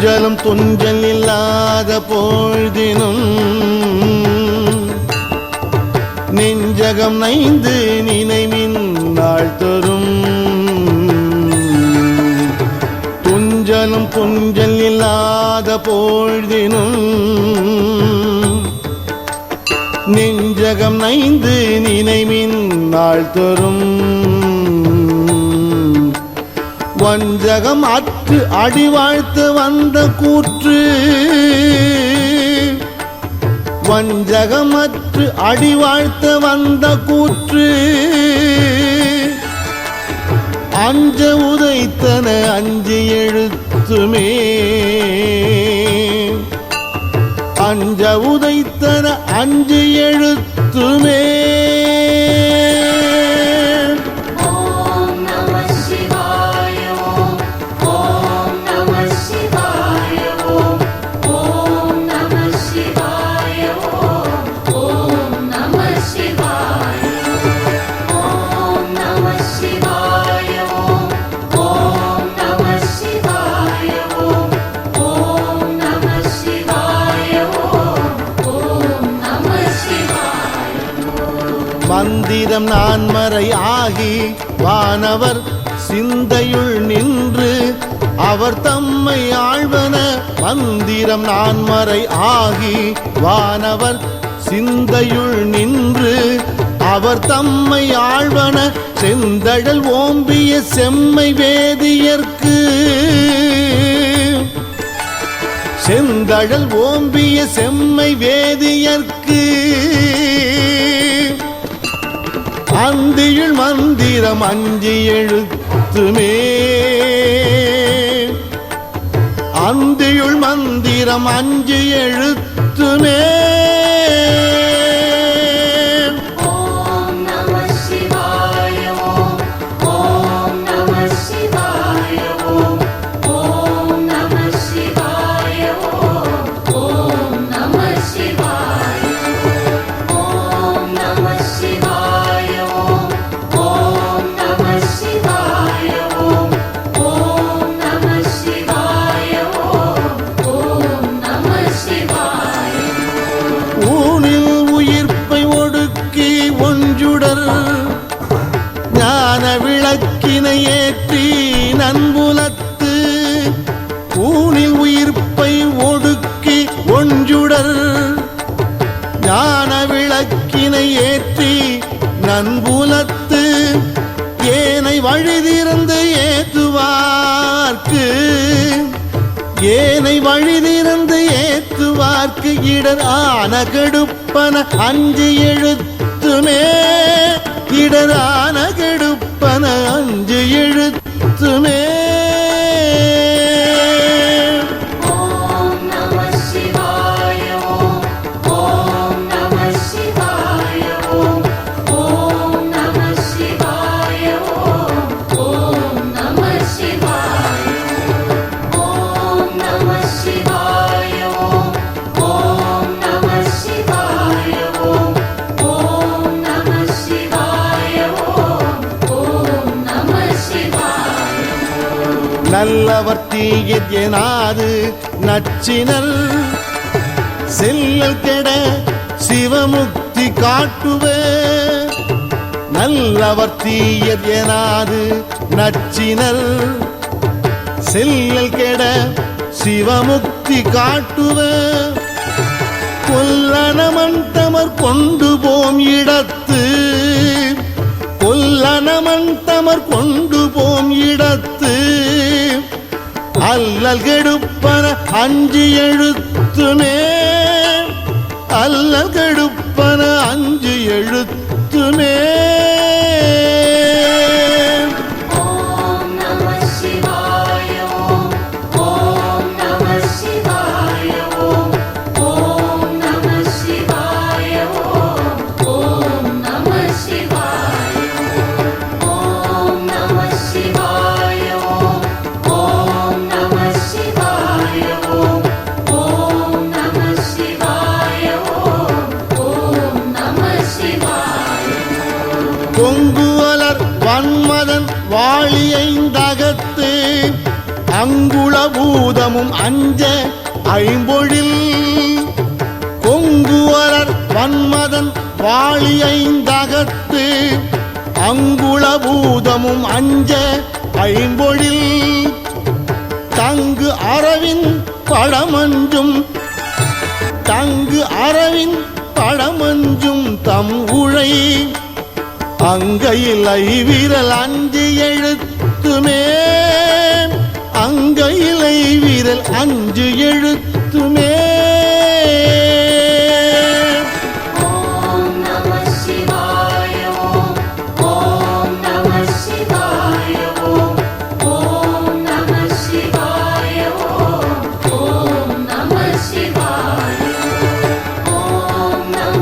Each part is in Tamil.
துஞ்சலும் துஞ்சல் இல்லாத பொழுதினும் நெஞ்சகம் நைந்து நினைவின் நாள் தரும். துஞ்சலும் துஞ்சல் இல்லாத பொழுதினும் நெஞ்சகம் நைந்து நினைவின் நாள் தரும். வஞ்சகம் அற்று அடிவாழ்த்து வந்த கூற்று. வஞ்சகமற்று அடிவாழ்த்த வந்த கூற்று. அஞ்ச உதைத்தன அஞ்சு எழுத்துமே. அஞ்ச உதைத்தன அஞ்சு எழுத்துமே. மந்திரம் நான்மறை ஆகி வானவர் சிந்தையுள் நின்று அவர் தம்மை ஆழ்வன மந்திரம் நான்மறை ஆகி வானவர் சிந்தையுள் நின்று அவர் தம்மை ஆழ்வன செந்தழல் ஓம்பிய செம்மை வேதியர்க்கு செந்தழல் ஓம்பிய செம்மை வேதியர்க்கு மந்திரம் அஞ்சு எழுத்துமே அந்தியுள் மந்திரம் அஞ்சு எழுத்து ஞான விளக்கினை ஏற்றி நன்புலத்து ஏனை வழிதிறந்து ஏத்துவார்க்கு ஏனை வழிதிறந்து ஏத்துவார்க்கு இடர் ஆன கெடுப்பன அஞ்சு எழுத்துமே. இடரான கெடுப்பன அஞ்சு எழுத்துமே. நல்லவர் தீயனாது நச்சினல் செல்லல் கெட சிவமுக்தி காட்டுவே. நல்லவர் தீயனாது நச்சினல் செல்லல் கெட சிவமுக்தி காட்டுவே. கொல்லனமன் தமர் கொண்டு போம் இடத்து கொல்லனமன் தமர் கொண்டு போம் இடத்து அல்லல் கெடுப்பன அஞ்சு எழுத்துமே அல்லல் கெடுப்பன அஞ்சு எழுத்துமே ஆழியைந்தகத்து அங்குள பூதமும் அஞ்ச ஐம்பொழில். கொங்குவரர் வன்மதன் வாழியைந்தகத்து அங்குள பூதமும் அஞ்ச ஐம்பொழில். தங்கு அரவின் பழமஞ்சும் தங்கு அரவின் பழமஞ்சும் தம் உழை. அங்கையில் ஐவிரல் அஞ்சு எழுத்துமே. அங்கையில் ஐவிரல் அஞ்சு எழுத்துமே. ஓம் நம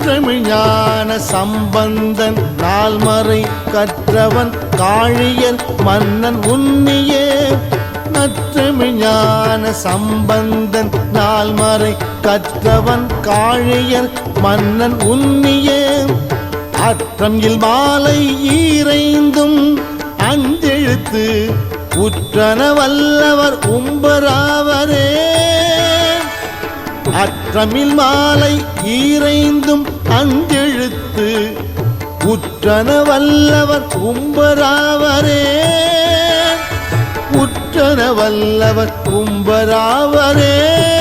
நற்றமிழ் ஞான சம்பந்தன் நால்மறை கற்றவன் காழியன் மன்னன் உன்னியே. நற்றமிழ் ஞான சம்பந்தன் நால்மறை கற்றவன் காழியன் மன்னன் உன்னியே. அற்றம் இல் மாலை ஈரைந்தும் அஞ்செழுத்து உற்றன வல்லவர் உம்பராவரே. அற்றமில் மாலை ஈரைந்தும் அஞ்செழுத்து உற்றன வல்லவர் கும்பராவரே. உற்றன வல்லவர் கும்பராவரே.